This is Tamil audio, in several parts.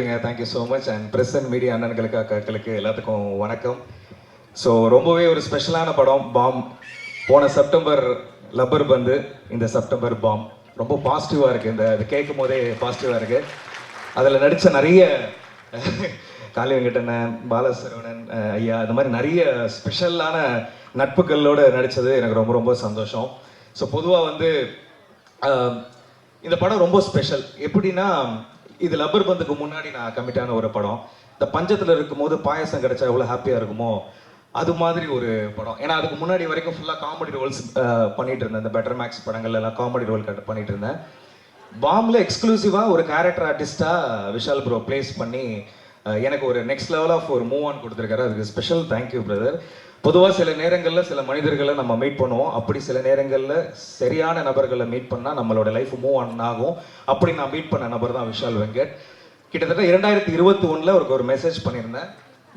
தேங்க்யூங்க thank you so much and press and media அண்ணன்களுக்கு அக்காக்களுக்கு எல்லாத்துக்கும் வணக்கம். ஸோ ரொம்பவே ஒரு ஸ்பெஷலான படம் பாம் போன செப்டம்பர் லப்பர் பந்து இந்த செப்டம்பர் பாம் ரொம்ப பாசிட்டிவாக இருக்குது இந்த இது கேட்கும் போதே பாசிட்டிவாக இருக்குது அதில் நடித்த நிறைய காளி வெங்கடண்ணன் பாலசரவணன் ஐயா இந்த மாதிரி நிறைய ஸ்பெஷலான நட்புகளோடு நடித்தது எனக்கு ரொம்ப ரொம்ப சந்தோஷம். ஸோ பொதுவாக வந்து இந்த படம் ரொம்ப ஸ்பெஷல் எப்படின்னா இது லப்பர் பந்துக்கு முன்னாடி நான் கமிட்டான ஒரு படம். இந்த பஞ்சத்தில் இருக்கும்போது பாயசம் கிடைச்சா எவ்வளோ ஹாப்பியாக இருக்குமோ அது மாதிரி ஒரு படம். ஏன்னா அதுக்கு முன்னாடி வரைக்கும் ஃபுல்லாக காமெடி ரோல்ஸ் பண்ணிட்டு இருந்தேன். இந்த பெட்டர் மேக்ஸ் படங்கள் எல்லாம் காமெடி ரோல் பண்ணிட்டு இருந்தேன். பாம்பில் எக்ஸ்க்ளூசிவாக ஒரு கேரக்டர் ஆர்டிஸ்டாக விஷால் ப்ரோ பிளேஸ் பண்ணி எனக்கு ஒரு நெக்ஸ்ட் லெவல் ஆஃப் ஒரு மூவ் ஆன் கொடுத்துருக்காரு. அதுக்கு ஸ்பெஷல் தேங்க்யூ பிரதர் பொதுவாக சில நேரங்களில் சில மனிதர்களை நம்ம மீட் பண்ணுவோம். அப்படி சில நேரங்களில் சரியான நபர்களை மீட் பண்ணால் நம்மளோட லைஃப் மூவ் ஆன் ஆகும். அப்படி நான் மீட் பண்ண நபர் தான் விஷால் வெங்கட். கிட்டத்தட்ட இரண்டாயிரத்தி இருபத்தி ஒன்றில் அவருக்கு ஒரு மெசேஜ் பண்ணியிருந்தேன்.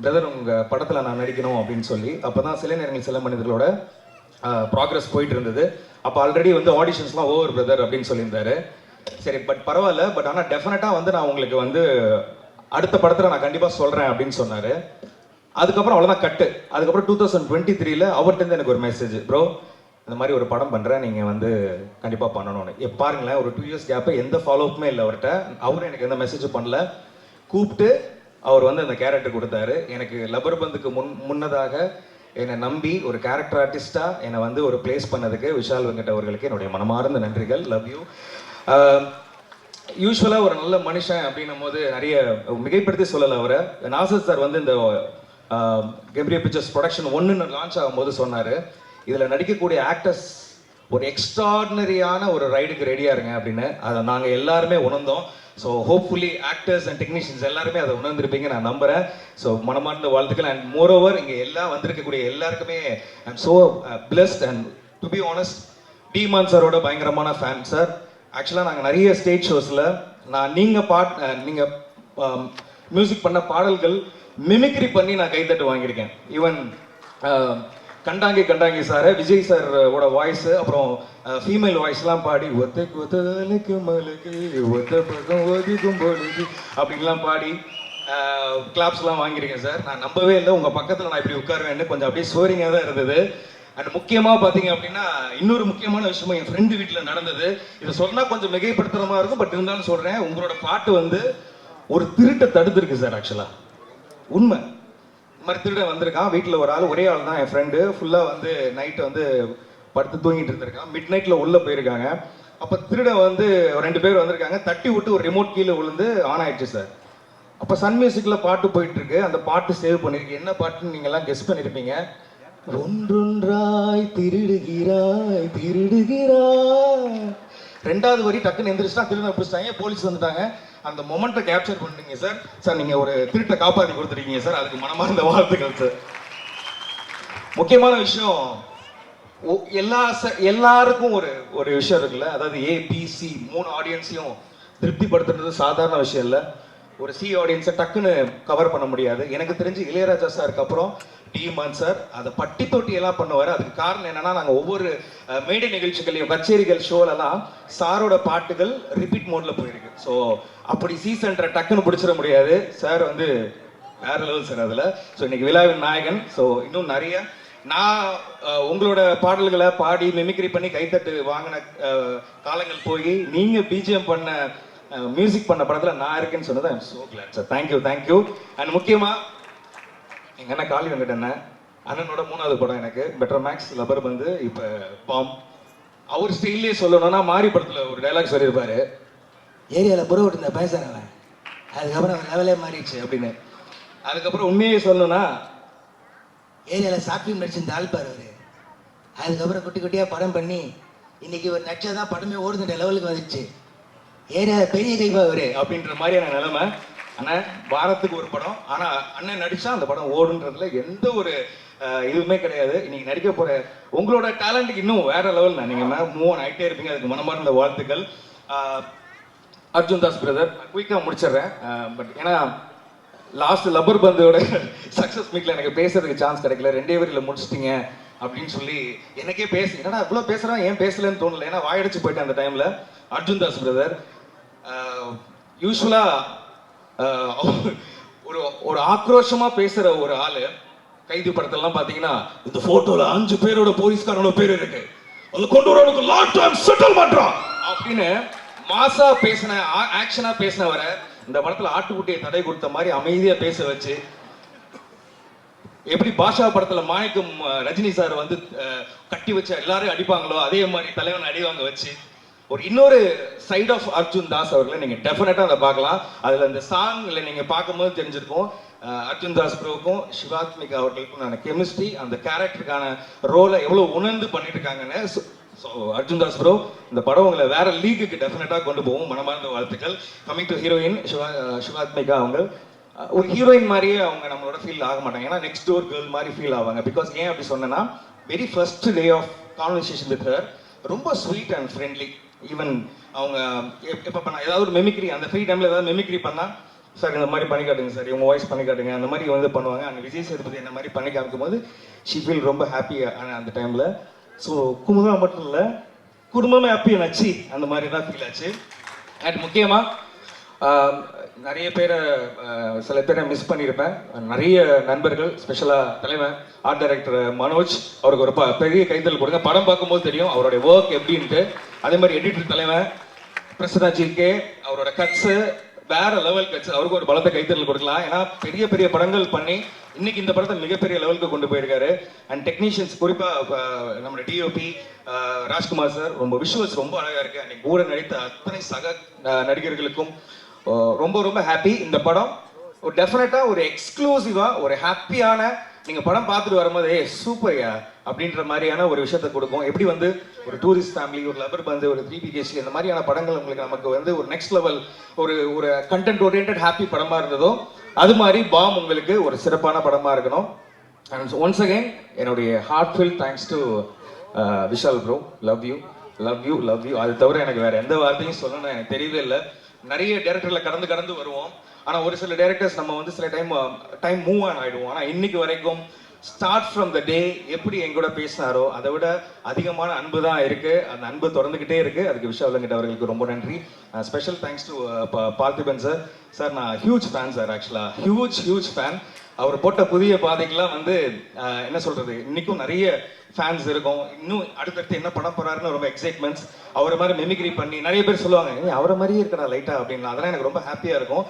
பிரதர் உங்கள் படத்தில் நான் நடிக்கணும் அப்படின்னு சொல்லி. அப்போ தான் சில நேரங்கள் சில மனிதர்களோட ப்ராக்ரஸ் போயிட்டு இருந்தது. அப்போ ஆல்ரெடி வந்து ஆடிஷன்ஸ்லாம் ஓவர் பிரதர் அப்படின்னு சொல்லியிருந்தாரு. சரி பட் பரவாயில்ல. பட் ஆனால் டெஃபினட்டாக வந்து நான் உங்களுக்கு வந்து அடுத்த படத்தில் நான் கண்டிப்பாக சொல்கிறேன் அப்படின்னு சொன்னார். அதுக்கப்புறம் அவ்வளோதான் கட்டு அதுக்கப்புறம் டூ தௌசண்ட் டுவெண்ட்டி த்ரீல அவர்கிட்ட எனக்கு ஒரு மெசேஜ் ப்ரோ இந்த மாதிரி ஒரு படம் பண்ணுறேன் நீங்கள் வந்து கண்டிப்பாக பண்ணணும்னு. பாருங்களேன் ஒரு டூ இயர்ஸ் கேப்பு எந்த ஃபாலோஅப்புமே இல்லை அவர்கிட்ட. அவரும் எனக்கு எந்த மெசேஜும் பண்ணல. கூப்பிட்டு அவர் வந்து அந்த கேரக்டர் கொடுத்தாரு. எனக்கு லப்பர் பந்துக்கு முன் முன்னதாக என்னை நம்பி ஒரு கேரக்டர் ஆர்டிஸ்டாக என்னை வந்து ஒரு பிளேஸ் பண்ணதுக்கு விஷால் வெங்கட் அவர்களுக்கு என்னுடைய மனமார்ந்த நன்றிகள். லவ் யூ யூஸ்வலாக ஒரு நல்ல மனுஷன் அப்படின்னும் போது நிறைய மிகைப்படுத்தி சொல்லலை அவரை. நாசர் சார் வந்து இந்த கெப்ரிய பிக்சர்ஸ் ப்ரொடக்ஷன் ஒன்றுன்னு லான்ச் ஆகும்போது சொன்னார் இதில் நடிக்கக்கூடிய ஆக்டர்ஸ் ஒரு எக்ஸ்ட்ராடினரியான ஒரு ரைடுக்கு ரெடியாக இருங்க அப்படின்னு. அதை நாங்கள் எல்லாருமே உணர்ந்தோம். So hopefully actors and technicians எல்லாருமே அதை உணர்ந்திருப்பீங்க நான் நம்புகிறேன் ஸோ மனமார்ந்த வாழ்த்துக்கள். அண்ட் மோர் ஓவர் இங்கே எல்லாம் வந்திருக்கக்கூடிய எல்லாருக்குமே I'm so blessed and to be honest demon சாரோட பயங்கரமான ஃபேன் சார் ஆக்சுவலாக நாங்கள் நிறைய ஸ்டேஜ் ஷோஸில் நான் நீங்கள் பாட் uh, நீங்கள் um, மியூசிக் பண்ண பாடல்கள் மிமிக்ரி பண்ணி நான் கைத்தட்டு வாங்கியிருக்கேன். ஈவன் கண்டாங்கி கண்டாங்கி சார் விஜய் சார் ஓட வாய்ஸ் அப்புறம் ஃபீமேல் வாய்ஸ்லாம் பாடி ஒத்த கொத்தலுக்கு மலுக்கு ஒத்த பக்கம் ஒதுக்கும் பொழுது அப்படின்லாம் பாடி கிளாப்ஸ்லாம் வாங்கியிருக்கேன் சார் நான் நம்பவே இல்லை. உங்கள் பக்கத்தில் நான் இப்படி உட்காருவேன்னு கொஞ்சம் அப்படியே சோரிங்காக தான் இருந்தது. அண்ட் முக்கியமாக பார்த்தீங்க அப்படின்னா இன்னொரு முக்கியமான விஷயமும் என் ஃப்ரெண்டு வீட்டில் நடந்தது. இதை சொன்னால் கொஞ்சம் மிகைப்படுத்துகிற மாதிரி இருக்கும் பட் இருந்தாலும் சொல்கிறேன் உங்களோட பாட்டு வந்து ஒரு திருட்டை தடுத்துருக்கு சார் ஆக்சுவலாக உண்மை. இந்த மாதிரி திருடன் வந்திருக்கான். வீட்டில் ஒரு ஆள் ஒரே ஆள் தான் என் ஃப்ரெண்டு ஃபுல்லாக வந்து நைட்டு வந்து படுத்து தூங்கிட்டு இருந்திருக்கான். மிட் நைட்டில் உள்ளே போயிருக்காங்க. அப்போ திருடன் வந்து ரெண்டு பேர் வந்திருக்காங்க. தட்டி விட்டு ஒரு ரிமோட் கீழே விழுந்து ஆன் ஆயிடுச்சு சார். அப்போ சன் மியூசிக்கில் பாட்டு போயிட்டுருக்கு. அந்த பாட்டு சேவ் பண்ணியிருக்கு என்ன பாட்டுன்னு நீங்கள்லாம் கெஸ் பண்ணியிருப்பீங்க ஒன்றொன்றாய் திருடுகிறாய் திருடுகிறாய். ரெண்டாவது வரி டக்குன்னு எந்திரிச்சுனா திருட பிடிச்சிட்டாங்க. போலீஸ் வந்துட்டாங்க. அந்த மொமெண்ட்டை கேப்சர் பண்ணிட்டீங்க சார் சார் நீங்கள் ஒரு திருட்டை காப்பாற்றி கொடுத்துருக்கீங்க சார் அதுக்கு மனமார்ந்த வாழ்த்துக்கள் சார் முக்கியமான விஷயம் ஒ- எல்லா ச- எல்லாருக்கும் ஒரு ஒரு விஷயம் இருக்குல்ல. அதாவது ஏபிசி மூணு ஆடியன்ஸையும் திருப்திப்படுத்துறது சாதாரண விஷயம் இல்லை. ஒரு சி ஆடியன்ஸை டக்குன்னு கவர் பண்ண முடியாது. எனக்கு தெரிஞ்சு இளையராஜா சாருக்கு அப்புறம் டீமான் சார் அதை பட்டி தொட்டி எல்லாம் பண்ணுவார். அதுக்கு காரணம் என்னன்னா நாங்கள் ஒவ்வொரு மேடை நிகழ்ச்சிகளையும் கச்சேரிகள் ஷோலெல்லாம் சாரோட பாட்டுகள் ரிப்பீட் மோட்ல போயிருக்கு. ஸோ அப்படி சீசன்ற டக்குன்னு பிடிச்சிட முடியாது. சார் வந்து வேற லெவல் சார் அதில். ஸோ இன்னைக்கு விழாவின் நாயகன். ஸோ இன்னும் நிறைய நான் உங்களோட பாடல்களை பாடி மிமிக்ரி பண்ணி கைத்தட்டு வாங்கின காலங்கள் போய் நீங்கள் பிஜிஎம் பண்ண மியூசிக் பண்ண படத்துல நான் இருக்கேன்னு சொன்னது I'm so glad sir thank you thank you and முக்கியமா எங்க அண்ணன் காளி வெங்கட் அண்ணன் அண்ணனோட மூணாவது படம் எனக்கு பெட்டர் மேக்ஸ் லப்பர் வந்து இப்போ பாம் அவர் ஸ்டைல்லே சொல்லணும்னா மாரி படத்துல ஒரு டைலாக் சொல்லியிருப்பாரு. ஏரியாவில் புற விட்டு இருந்த பேசுறவன் அதுக்கப்புறம் லெவலே மாறிடுச்சு அப்படின்னு. அதுக்கப்புறம் உண்மையே சொல்லணும்னா ஏரியாவில் சாப்பிட்டு நடிச்சிருந்த ஆள்பார் அவரு. அதுக்கப்புறம் குட்டி குட்டியாக படம் பண்ணி இன்னைக்கு ஒரு நட்சா தான் படமே ஓடுதுன்ற லெவலுக்கு வந்துச்சு ஏற பெரிய தெய்வா அவரு அப்படின்ற மாதிரியான நிலைமை. அண்ணன் வாரத்துக்கு ஒரு படம். ஆனா அண்ணன் நடிச்சா அந்த படம் ஓடுன்றதுல எந்த ஒரு இதுவுமே கிடையாது. இன்னைக்கு நடிக்க போற உங்களோட டேலண்ட்டுக்கு இன்னும் வேற லெவல் தான். நீங்க மூவ் ஆன் ஆகிட்டே இருப்பீங்க. அதுக்கு மனமார்ந்த வாழ்த்துக்கள். அர்ஜுன் தாஸ் பிரதர் குயிக்காக முடிச்சிடுறேன். பட் ஏன்னா லாஸ்ட் லப்பர் பந்தோட சக்ஸஸ் மீட்ல எனக்கு பேசுறதுக்கு சான்ஸ் கிடைக்கல. ரெண்டே வரியில் முடிச்சிட்டீங்க. அப்படின்னு சொல்லி எனக்கே பேச என்னடா இவ்வளோ பேசுகிறான் ஏன் பேசலன்னு தோணல. ஏன்னா வாயடிச்சு போயிட்டேன் அந்த டைமில் அர்ஜுன் தாஸ் பிரதர் யூஸ்வலாக ஒரு ஒரு ஆக்ரோஷமாக பேசுகிற ஒரு ஆள் கைது படத்தெல்லாம் பார்த்தீங்கன்னா இந்த ஃபோட்டோவில் அஞ்சு பேரோட போலீஸ்காரோட பேர் இருக்கு. அது கொண்டு வரவனுக்கு லாட் டைம் செட்டில் பண்றான் அப்படின்னு மாசா பேசின ஆக்ஷனாக பேசினவரை இந்த படத்தில் ஆட்டுக்குட்டியை தடை கொடுத்த மாதிரி அமைதியாக பேச வச்சு எப்படி பாஷா படத்துல மாணிக்கம் ரஜினி சார் வந்து கட்டி வச்சு எல்லாரையும் அடிப்பாங்களோ அதே மாதிரி தலைவன் அடிவாங்க வச்சு ஒரு இன்னொரு சைட் ஆஃப் அர்ஜுன் தாஸ் அவர்களை நீங்க டெஃபினட்டா அதை பார்க்கலாம். அதுல அந்த சாங்ல நீங்க பார்க்கும்போது தெரிஞ்சிருக்கும். அர்ஜுன் தாஸ் ப்ரோவுக்கும் சிவாத்மிகா அவர்களுக்கும் கெமிஸ்ட்ரி அந்த கேரக்டருக்கான ரோலை எவ்வளவு உணர்ந்து பண்ணிட்டு இருக்காங்கன்னு ஸோ அர்ஜுன் தாஸ் ப்ரோ இந்த படம் உங்களை வேற லீக்குக்கு டெஃபினட்டா கொண்டு போகும். மனமார்ந்த வாழ்த்துக்கள். Coming to heroine Siva Sivathmika அவங்க ஒரு ஹீரோயின் மாதிரியே அவங்க நம்மளோட ஃபீல் ஆக மாட்டாங்க. ஏன்னா நெக்ஸ்ட் டோர் கேர்ள் மாதிரி ஃபீல் ஆவாங்க. பிகாஸ் ஏன் அப்படி சொன்னேன்னா very first day of conversation with her ரொம்ப ஸ்வீட் அண்ட் ஃப்ரெண்ட்லி ஈவன் அவங்க எப்போ பண்ண ஏதாவது ஒரு மெமிக்ரி அந்த ஃப்ரீ டைமில் ஏதாவது மெமிக்ரி பண்ணால் சார் இந்த மாதிரி பண்ணி காட்டுங்க சார் இவங்க வாய்ஸ் பண்ணி காட்டுங்க. அந்த மாதிரி வந்து பண்ணுவாங்க. அந்த விஜய் சேதுபதி இந்த மாதிரி பண்ணி காமிக்கும் போது ஷி ஃபீல் ரொம்ப ஹாப்பி அந்த டைமில் ஸோ குமுதா மட்டும் இல்லை குடும்பமே ஹாப்பி ஆச்சு. அந்த மாதிரி தான் ஃபீல் ஆச்சு. அண்ட் முக்கியமாக நிறைய பேரை சில பேரை மிஸ் பண்ணியிருப்பேன். நிறைய நண்பர்கள் ஸ்பெஷலாக தலைவன் ஆர்ட் டைரக்டர் மனோஜ் அவருக்கு ஒரு ப- பெரிய கைதல் கொடுங்க. படம் பார்க்கும்போது தெரியும் அவருடைய ஒர்க் எப்படின்ட்டு. அதே மாதிரி எடிட்டர் தலைவன் பிரசனாஜி கே அவரோட கட்ஸு வேற லெவல் கட்ஸ் அவருக்கு ஒரு பலத்த கைத்தறல் கொடுக்கலாம். ஏன்னா பெரிய பெரிய படங்கள் பண்ணி இன்னைக்கு இந்த படத்தை மிகப்பெரிய லெவலுக்கு கொண்டு போயிருக்காரு. அண்ட் டெக்னீஷியன்ஸ் குறிப்பா நம்ம டிஓபி ராஜ்குமார் சார் ரொம்ப விஷுவல்ஸ் ரொம்ப அழகா இருக்கு. அன்னைக்கு கூட நடித்த அத்தனை சக நடிகர்களுக்கும் ரொம்ப ரொம்ப ஹாப்பி இந்த படம். ஒரு டெஃபினட்டாக ஒரு எக்ஸ்க்ளூசிவாக ஒரு ஹாப்பியான நீங்கள் படம் பார்த்துட்டு வரும்போது ஏ சூப்பர்யா அப்படின்ற மாதிரியான ஒரு விஷயத்த கொடுக்கும். எப்படி வந்து ஒரு டூரிஸ்ட் ஃபேமிலி ஒரு லவர் பந்து ஒரு த்ரீ பிகேசி இந்த மாதிரியான படங்கள் உங்களுக்கு நமக்கு வந்து ஒரு நெக்ஸ்ட் லெவல் ஒரு ஒரு கண்டென்ட் ஓரியன்ட் ஹாப்பி படமாக இருந்ததோ அது மாதிரி பாம் உங்களுக்கு ஒரு சிறப்பான படமாக இருக்கணும். அண்ட் ஒன்ஸ் அகைன் என்னுடைய heartfelt thanks to Vishal bro love you love you love you அது தவிர எனக்கு வேறு எந்த வார்த்தையும் சொல்லணும் எனக்கு தெரியவே இல்லை. நிறைய டேரக்டர்ல கடந்து கடந்து வருவோம். ஆனா ஒரு சில டேரக்டர்ஸ் நம்ம வந்து சில டைம் டைம் மூவ் ஆன் ஆயிடுவோம். ஆனா இன்னைக்கு வரைக்கும் ஸ்டார்ட் ஃப்ரம் த டே எப்படி எங்கூட பேசினாரோ அதை விட அதிகமான அன்பு தான் இருக்கு. அந்த அன்பு தொடர்ந்துகிட்டே இருக்கு. அதுக்கு விஷால் அவர்களுக்கு ரொம்ப நன்றி. Special thanks to Parthiban sir sir நான் ஹியூஜ் ஃபேன் சார் ஆக்சுவலா ஹியூஜ் ஹியூஜ் ஃபேன் அவர் போட்ட புதிய பாதைக்கெல்லாம் வந்து என்ன சொல்றது இன்னைக்கும் நிறைய ஃபேன்ஸ் இருக்கும். இன்னும் அடுத்தடுத்து என்ன பண்ண போறாருன்னு ரொம்ப எக்ஸைட்மெண்ட்ஸ் அவரை மாதிரி மெமிக்ரி பண்ணி நிறைய பேர் சொல்லுவாங்க அவரை மாதிரியே இருக்கடா லைட்டா அப்படின்னு. அதெல்லாம் எனக்கு ரொம்ப ஹாப்பியா இருக்கும்.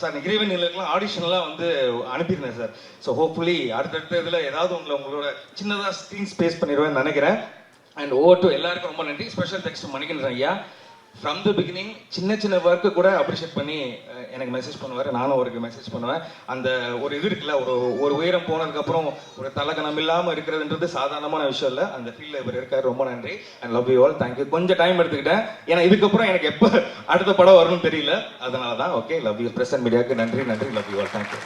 சார் நான் இறைவன் நிலையெல்லாம் ஆடிஷன்லாம் வந்து அனுப்பியிருந்தேன் சார். ஸோ ஹோப்ஃபுல்லி அடுத்தடுத்த இதில் ஏதாவது உங்களை உங்களோட சின்னதாக ஸ்க்ரீன் ஸ்பேஸ் பண்ணிடுவேன்னு நினைக்கிறேன். அண்ட் ஓவர் டு எல்லாருக்கும் ரொம்ப நன்றி. ஸ்பெஷல் தேங்க்ஸ் டு மணிகண்டன் ஐயா. ஃப்ரம் த பிகினிங் சின்ன சின்ன ஒர்க்கு கூட அப்ரிஷியேட் பண்ணி எனக்கு மெசேஜ் பண்ணுவார். நானும் அவருக்கு மெசேஜ் பண்ணுவேன். அந்த ஒரு இது இருக்குல்ல ஒரு ஒரு உயரம் போனதுக்கப்புறம் ஒரு தலகணம் இல்லாமல் இருக்கிறதுன்றது சாதாரணமான விஷயம் இல்லை. அந்த ஃபீல்டில் இவர் இருக்காரு. ரொம்ப நன்றி. And love you all thank you கொஞ்சம் டைம் எடுத்துக்கிட்டேன். ஏன்னா இதுக்கப்புறம் எனக்கு எப்போ அடுத்த படம் வரும்னு தெரியல. அதனால தான் ஓகே லவ் யூ பிரசன்ட் மீடியாவுக்கு நன்றி. நன்றி லவ் யூ ஆல் தேங்க்யூ